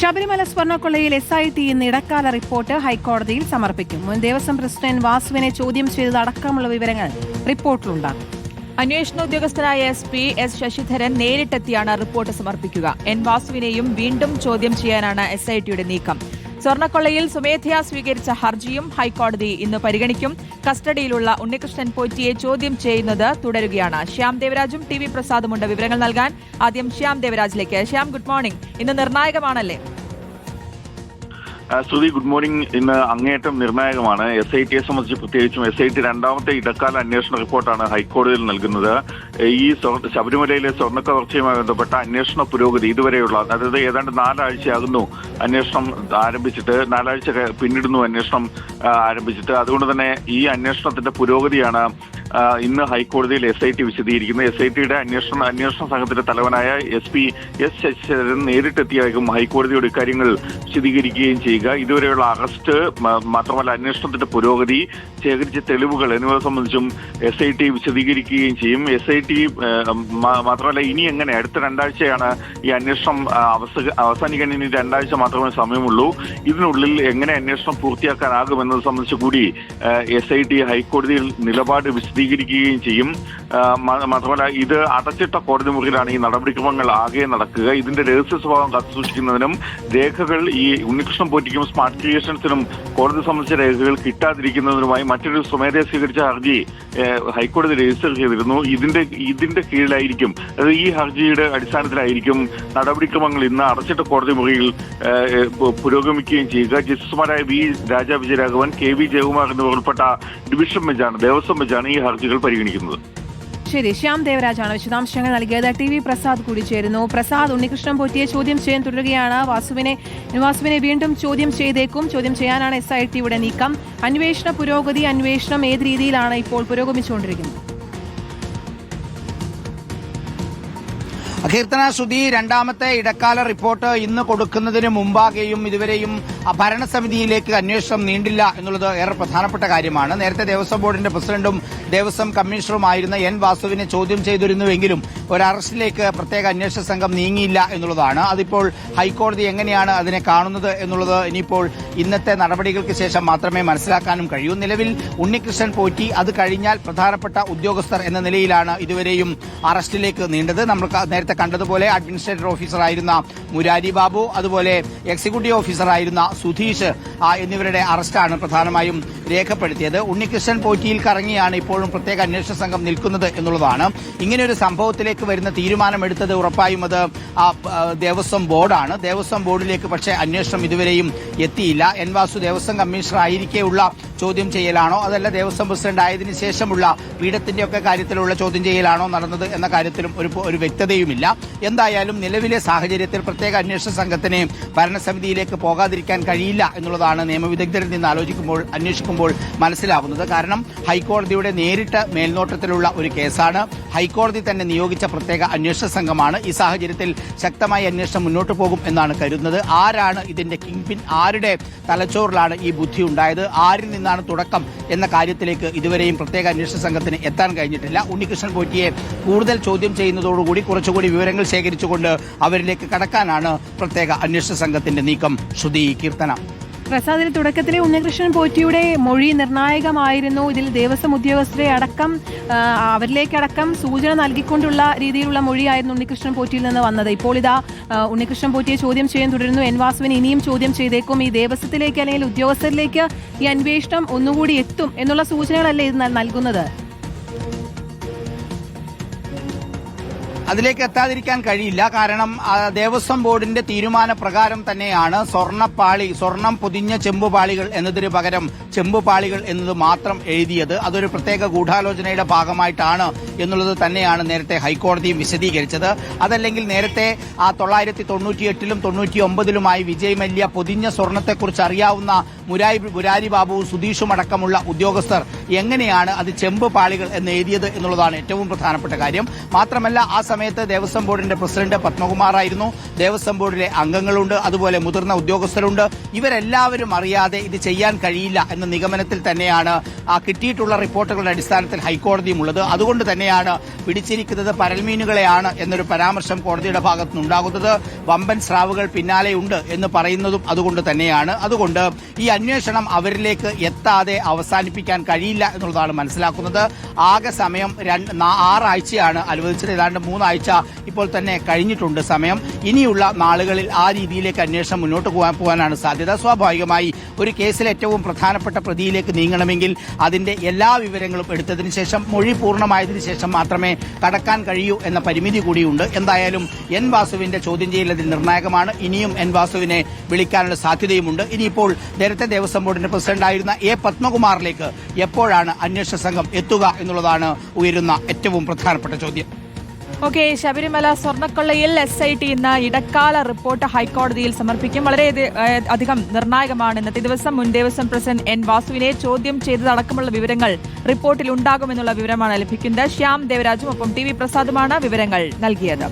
ശബരിമല സ്വർണക്കൊള്ളയിൽ S I T ഇന്ന് ഇടക്കാല റിപ്പോർട്ട് ഹൈക്കോടതിയിൽ സമർപ്പിക്കും. മുൻ ദേവസ്വം പ്രസിഡന്റ് വാസുവിനെ ചോദ്യം ചെയ്തതടക്കമുള്ള വിവരങ്ങൾ റിപ്പോർട്ടിലുണ്ടാകും. അന്വേഷണ ഉദ്യോഗസ്ഥനായ എസ് പി എസ് ശശിധരൻ നേരിട്ടെത്തിയാണ് റിപ്പോർട്ട് സമർപ്പിക്കുക. എൻ വാസുവിനെയും വീണ്ടും ചോദ്യം ചെയ്യാനാണ് എസ് ഐ ടിയുടെ നീക്കം. സ്വർണക്കൊള്ളയിൽ സ്വമേധയാ സ്വീകരിച്ച ഹർജിയും ഹൈക്കോടതി ഇന്ന് പരിഗണിക്കും. കസ്റ്റഡിയിലുള്ള ഉണ്ണികൃഷ്ണൻ പോറ്റിയെ ചോദ്യം ചെയ്യുന്നത് തുടരുകയാണ്. ശ്യാം ദേവരാജും ടി വി പ്രസാദുമുണ്ട് വിവരങ്ങൾ നൽകാൻ. ആദ്യം ശ്യാം ദേവരാജിലേക്ക്. ശ്യാം ഗുഡ് മോർണിംഗ് ഇന്ന് നിർണായകമാണല്ലേ? ശ്രുതി ഗുഡ് മോർണിംഗ്. ഇന്ന് അങ്ങേയറ്റം നിർണായകമാണ്. എസ് ഐ ടിയെ സംബന്ധിച്ച് പ്രത്യേകിച്ചും എസ് ഐ ടി രണ്ടാമത്തെ ഇടക്കാല അന്വേഷണ റിപ്പോർട്ടാണ് ഹൈക്കോടതിയിൽ നൽകുന്നത്. ഈ ശബരിമലയിലെ സ്വർണക്കവർച്ചയുമായി ബന്ധപ്പെട്ട അന്വേഷണ പുരോഗതി ഇതുവരെയുള്ള അതായത് ഏതാണ്ട് നാലാഴ്ചയാകുന്നു അന്വേഷണം ആരംഭിച്ചിട്ട് നാലാഴ്ച പിന്നിടുന്നു അന്വേഷണം ആരംഭിച്ചിട്ട്. അതുകൊണ്ട് തന്നെ ഈ അന്വേഷണത്തിന്റെ പുരോഗതിയാണ് ഇന്ന് ഹൈക്കോടതിയിൽ എസ് ഐ ടി വിശദീകരിക്കുന്നത് എസ് ഐ ടിയുടെ അന്വേഷണ അന്വേഷണ സംഘത്തിന്റെ തലവനായ എസ് പി എസ് ശശിധരൻ നേരിട്ടെത്തിയായിരിക്കും ഹൈക്കോടതിയുടെ ഇക്കാര്യങ്ങൾ വിശദീകരിക്കുകയും ചെയ്യുക. ഇതുവരെയുള്ള അറസ്റ്റ് മാത്രമല്ല അന്വേഷണത്തിന്റെ പുരോഗതി ശേഖരിച്ച തെളിവുകൾ എന്നിവ സംബന്ധിച്ചും എസ് ഐ ടി വിശദീകരിക്കുകയും ചെയ്യും. എസ് ഐ ടി മാത്രമല്ല ഇനി എങ്ങനെ? അടുത്ത രണ്ടാഴ്ചയാണ് ഈ അന്വേഷണം അവസാനിക്കാൻ ഇനി രണ്ടാഴ്ച മാത്രമേ സമയമുള്ളൂ. ഇതിനുള്ളിൽ എങ്ങനെ അന്വേഷണം പൂർത്തിയാക്കാനാകുമെന്നത് സംബന്ധിച്ച് കൂടി എസ് ഐ ടി ഹൈക്കോടതിയിൽ നിലപാട് വിശദീകരിക്കുകയും ചെയ്യും. മാത്രമല്ല ഇത് അടച്ചിട്ട കോടതി മുറിയിലാണ് ഈ നടപടിക്രമങ്ങൾ ആകെ നടക്കുക. ഇതിന്റെ രഹസ്യ സ്വഭാവം കാത്തുസൂക്ഷിക്കുന്നതിനും രേഖകൾ ഈ ഉണ്ണികൃഷ്ണൻ പോറ്റിക്കും സ്മാർട്ട് ക്രിയേഷൻസിനും കോടതി സംബന്ധിച്ച രേഖകൾ കിട്ടാതിരിക്കുന്നതിനുമായി മറ്റൊരു സ്വമേധയ സ്വീകരിച്ച ഹർജി ഹൈക്കോടതി രജിസ്റ്റർ ചെയ്തിരുന്നു. ഇതിന്റെ ഇതിന്റെ കീഴിലായിരിക്കും അതായത് ഈ ഹർജിയുടെ അടിസ്ഥാനത്തിലായിരിക്കും നടപടിക്രമങ്ങൾ ഇന്ന് അടച്ചിട്ട കോടതി മുറിയിൽ പുരോഗമിക്കുകയും ചെയ്യുക. ജസ്റ്റിസുമാരായ V Raja Vijayaraghavan K V Jayakumar എന്നിവർ ഉൾപ്പെട്ട ഡിവിഷൻ ബെഞ്ചാണ് ദേവസ്വം ബെഞ്ചാണ് ഈ ഹർജികൾ പരിഗണിക്കുന്നത്. ശരി ശ്യാം ദേവരാജാണ് വിശദാംശങ്ങൾ നൽകിയത്. ടി വി പ്രസാദ് കൂടി ചേരുന്നു. പ്രസാദ് ഉണ്ണികൃഷ്ണൻ പൊറ്റിയെ ചോദ്യം ചെയ്യാൻ തുടരുകയാണ്. വാസുവിനെ വാസുവിനെ വീണ്ടും ചോദ്യം ചെയ്തേക്കും. ചോദ്യം ചെയ്യാനാണ് എസ് ഐ ടിയുടെ നീക്കം. അന്വേഷണ പുരോഗതി അന്വേഷണം ഏത് രീതിയിലാണ് ഇപ്പോൾ പുരോഗമിച്ചുകൊണ്ടിരിക്കുന്നത്? കീർത്തന ശ്രുതി രണ്ടാമത്തെ ഇടക്കാല റിപ്പോർട്ട് ഇന്ന് കൊടുക്കുന്നതിന് മുമ്പാകെയും ഇതുവരെയും ഭരണസമിതിയിലേക്ക് അന്വേഷണം നീണ്ടില്ല എന്നുള്ളത് ഏറെ പ്രധാനപ്പെട്ട കാര്യമാണ്. നേരത്തെ ദേവസ്വം ബോർഡിന്റെ പ്രസിഡന്റും ദേവസ്വം കമ്മീഷണറുമായിരുന്ന എൻ വാസുവിനെ ചോദ്യം ചെയ്തിരുന്നുവെങ്കിലും ഒരു അറസ്റ്റിലേക്ക് പ്രത്യേക അന്വേഷണ സംഘം നീങ്ങിയില്ല എന്നുള്ളതാണ്. അതിപ്പോൾ ഹൈക്കോടതി എങ്ങനെയാണ് അതിനെ കാണുന്നത് എന്നുള്ളത് ഇനിയിപ്പോൾ ഇന്നത്തെ നടപടികൾക്ക് ശേഷം മാത്രമേ മനസ്സിലാക്കാനും കഴിയൂ. നിലവിൽ ഉണ്ണികൃഷ്ണൻ പോറ്റി അത് കഴിഞ്ഞാൽ പ്രധാനപ്പെട്ട ഉദ്യോഗസ്ഥർ എന്ന നിലയിലാണ് ഇതുവരെയും അറസ്റ്റിലേക്ക് നീണ്ടത്. നമ്മൾ നേരത്തെ കണ്ടതുപോലെ അഡ്മിനിസ്ട്രേറ്റർ ഓഫീസറായിരുന്ന മുരാരി ബാബു അതുപോലെ എക്സിക്യൂട്ടീവ് ഓഫീസറായിരുന്ന സുധീഷ് എന്നിവരുടെ അറസ്റ്റാണ് പ്രധാനമായും രേഖപ്പെടുത്തിയത്. ഉണ്ണികൃഷ്ണൻ പോറ്റിയിൽ കറങ്ങിയാണ് ഇപ്പോഴും പ്രത്യേക അന്വേഷണ സംഘം നിൽക്കുന്നത് എന്നുള്ളതാണ്. ഇങ്ങനെയൊരു സംഭവത്തിലേക്ക് വരുന്ന തീരുമാനമെടുത്തത് ഉറപ്പായും അത് ദേവസ്വം ബോർഡാണ്. ദേവസ്വം ബോർഡിലേക്ക് പക്ഷേ അന്വേഷണം ഇതുവരെയും എത്തിയില്ല. എൻ വാസു ദേവസ്വം കമ്മീഷണർ ആയിരിക്കെയുള്ള ചോദ്യം ചെയ്യലാണോ? അതല്ല ദേവസ്വം പ്രസിഡന്റ് ആയതിനു ശേഷമുള്ള പീഠത്തിന്റെയൊക്കെ കാര്യത്തിലുള്ള ചോദ്യം ചെയ്യലാണോ നടന്നത് എന്ന കാര്യത്തിലും ഒരു ഒരു വ്യക്തതയുമില്ല. എന്തായാലും നിലവിലെ സാഹചര്യത്തിൽ പ്രത്യേക അന്വേഷണ സംഘത്തിന് ഭരണസമിതിയിലേക്ക് പോകാതിരിക്കാൻ കഴിയില്ല എന്നുള്ളതാണ് നിയമവിദഗ്ധരിൽ നിന്ന് ആലോചിക്കുമ്പോൾ അന്വേഷിക്കുമ്പോൾ മനസ്സിലാവുന്നത്. കാരണം ഹൈക്കോടതിയുടെ നേരിട്ട് മേൽനോട്ടത്തിലുള്ള ഒരു കേസാണ്. ഹൈക്കോടതി തന്നെ നിയോഗിച്ച പ്രത്യേക അന്വേഷണ സംഘമാണ്. ഈ സാഹചര്യത്തിൽ ശക്തമായ അന്വേഷണം മുന്നോട്ട് പോകും എന്നാണ് കരുതുന്നത്. ആരാണ് ഇതിന്റെ കിങ് പിൻ ആരുടെ തലച്ചോറിലാണ് ഈ ബുദ്ധി ഉണ്ടായത്? ആരിൽ നിന്നാണ് തുടക്കം എന്ന കാര്യത്തിലേക്ക് ഇതുവരെയും പ്രത്യേക അന്വേഷണ സംഘത്തിന് എത്താൻ കഴിഞ്ഞിട്ടില്ല. ഉണ്ണികൃഷ്ണൻ പോറ്റിയെ കൂടുതൽ ചോദ്യം ചെയ്യുന്നതോടുകൂടി കുറച്ചുകൂടി വിവരങ്ങൾ ശേഖരിച്ചുകൊണ്ട് അവരിലേക്ക് കടക്കാനാണ് പ്രത്യേക അന്വേഷണ സംഘത്തിന്റെ നീക്കം. ശ്രുതി കീർത്തന. പ്രസാദിന്റെ തുടക്കത്തിലെ ഉണ്ണികൃഷ്ണൻ പോറ്റിയുടെ മൊഴി നിർണായകമായിരുന്നു. ഇതിൽ ദേവസ്വം ഉദ്യോഗസ്ഥരെ അടക്കം അവരിലേക്കടക്കം സൂചന നൽകിക്കൊണ്ടുള്ള രീതിയിലുള്ള മൊഴിയായിരുന്നു ഉണ്ണികൃഷ്ണൻ പോറ്റിയിൽ നിന്ന് വന്നത്. ഇപ്പോൾ ഇതാ ഉണ്ണികൃഷ്ണൻ പോറ്റിയെ ചോദ്യം ചെയ്യാൻ തുടരുന്നു. എൻ വാസുവിന് ഇനിയും ചോദ്യം ചെയ്തേക്കും. ഈ ദേവസ്വത്തിലേക്ക് അല്ലെങ്കിൽ ഉദ്യോഗസ്ഥരിലേക്ക് ഈ അന്വേഷണം ഒന്നുകൂടി എത്തും എന്നുള്ള സൂചനകളല്ലേ ഇത് നൽ- നൽകുന്നത്? അതിലേക്ക് എത്താതിരിക്കാൻ കഴിയില്ല. കാരണം ദേവസ്വം ബോർഡിന്റെ തീരുമാനപ്രകാരം തന്നെയാണ് സ്വർണപ്പാളി സ്വർണം പൊതിഞ്ഞ ചെമ്പുപാളികൾ എന്നതിന് പകരം ചെമ്പുപാളികൾ എന്നത് മാത്രം എഴുതിയത്. അതൊരു പ്രത്യേക ഗൂഢാലോചനയുടെ ഭാഗമായിട്ടാണ് എന്നുള്ളത് തന്നെയാണ് നേരത്തെ ഹൈക്കോടതിയും വിശദീകരിച്ചത്. അതല്ലെങ്കിൽ നേരത്തെ ആ തൊള്ളായിരത്തി തൊണ്ണൂറ്റിയെട്ടിലും തൊണ്ണൂറ്റി ഒമ്പതിലുമായി വിജയ് മല്യ പൊതിഞ്ഞ സ്വർണത്തെക്കുറിച്ച് അറിയാവുന്ന മുരാരി മുരാരി ബാബുവും സുധീഷും അടക്കമുള്ള ഉദ്യോഗസ്ഥർ എങ്ങനെയാണ് അത് ചെമ്പുപാളികൾ എന്ന് എഴുതിയത് എന്നുള്ളതാണ് ഏറ്റവും പ്രധാനപ്പെട്ട കാര്യം. മാത്രമല്ല ആ സമയത്ത് ദേവസ്വം ബോർഡിന്റെ പ്രസിഡന്റ് പത്മകുമാറായിരുന്നു. ദേവസ്വം ബോർഡിലെ അംഗങ്ങളുണ്ട് അതുപോലെ മുതിർന്ന ഉദ്യോഗസ്ഥരുണ്ട്. ഇവരെല്ലാവരും അറിയാതെ ഇത് ചെയ്യാൻ കഴിയില്ല എന്ന നിഗമനത്തിൽ തന്നെയാണ് കിട്ടിയിട്ടുള്ള റിപ്പോർട്ടുകളുടെ അടിസ്ഥാനത്തിൽ ഹൈക്കോടതിയും ഉള്ളത്. അതുകൊണ്ട് തന്നെയാണ് പിടിച്ചിരിക്കുന്നത് പരൽമീനുകളെയാണ് എന്നൊരു പരാമർശം കോടതിയുടെ ഭാഗത്തുനിന്നുണ്ടാകുന്നത് വമ്പൻ സ്രാവുകൾ പിന്നാലെയുണ്ട് എന്ന് പറയുന്നതും അതുകൊണ്ട് തന്നെയാണ്. അതുകൊണ്ട് ഈ അന്വേഷണം അവരിലേക്ക് എത്താതെ അവസാനിപ്പിക്കാൻ കഴിയില്ല എന്നുള്ളതാണ് മനസ്സിലാക്കുന്നത്. ആകെ സമയം ആറാഴ്ചയാണ് അനുവദിച്ചത്. ഏതാണ്ട് മൂന്നാഴ്ച ഇപ്പോൾ തന്നെ കഴിഞ്ഞിട്ടുണ്ട് സമയം. ഇനിയുള്ള നാളുകളിൽ ആ രീതിയിലേക്ക് അന്വേഷണം മുന്നോട്ട് പോകാൻ പോകാനാണ് സാധ്യത. സ്വാഭാവികമായി ഒരു കേസിൽ ഏറ്റവും പ്രധാനപ്പെട്ട പ്രതിയിലേക്ക് നീങ്ങണമെങ്കിൽ അതിന്റെ എല്ലാ വിവരങ്ങളും എടുത്തതിന് ശേഷം മൊഴി പൂർണമായതിനു ശേഷം മാത്രമേ കടക്കാൻ കഴിയൂ എന്ന പരിമിതി കൂടിയുണ്ട്. എന്തായാലും എൻ വാസുവിന്റെ ചോദ്യം ചെയ്യൽ നിർണായകമാണ്. ഇനിയും എൻ വാസുവിനെ വിളിക്കാനുള്ള സാധ്യതയുമുണ്ട്. ഇനിയിപ്പോൾ നേരത്തെ ദേവസ്വം ബോർഡിന്റെ പ്രസിഡന്റായിരുന്ന എ പത്മകുമാറിലേക്ക് എപ്പോഴാണ് അന്വേഷണ സംഘം എത്തുക എന്നുള്ളതാണ് ഉയരുന്ന ഏറ്റവും പ്രധാനപ്പെട്ട ചോദ്യം. ഓക്കെ ശബരിമല സ്വർണക്കൊള്ളയിൽ എസ് ഐ ടി ഇന്ന് ഇടക്കാല റിപ്പോർട്ട് ഹൈക്കോടതിയിൽ സമർപ്പിക്കും. വളരെ അധികം നിർണായകമാണ്. ഇന്നത്തെ ദിവസം മുൻ ദേവസ്വം പ്രസിഡന്റ് എൻ വാസുവിനെ ചോദ്യം ചെയ്തതടക്കമുള്ള വിവരങ്ങൾ റിപ്പോർട്ടിൽ ഉണ്ടാകുമെന്നുള്ള വിവരമാണ് ലഭിക്കുന്നത്. ശ്യാം ദേവരാജും ഒപ്പം ടി വി പ്രസാദുമാണ് വിവരങ്ങൾ നൽകിയത്.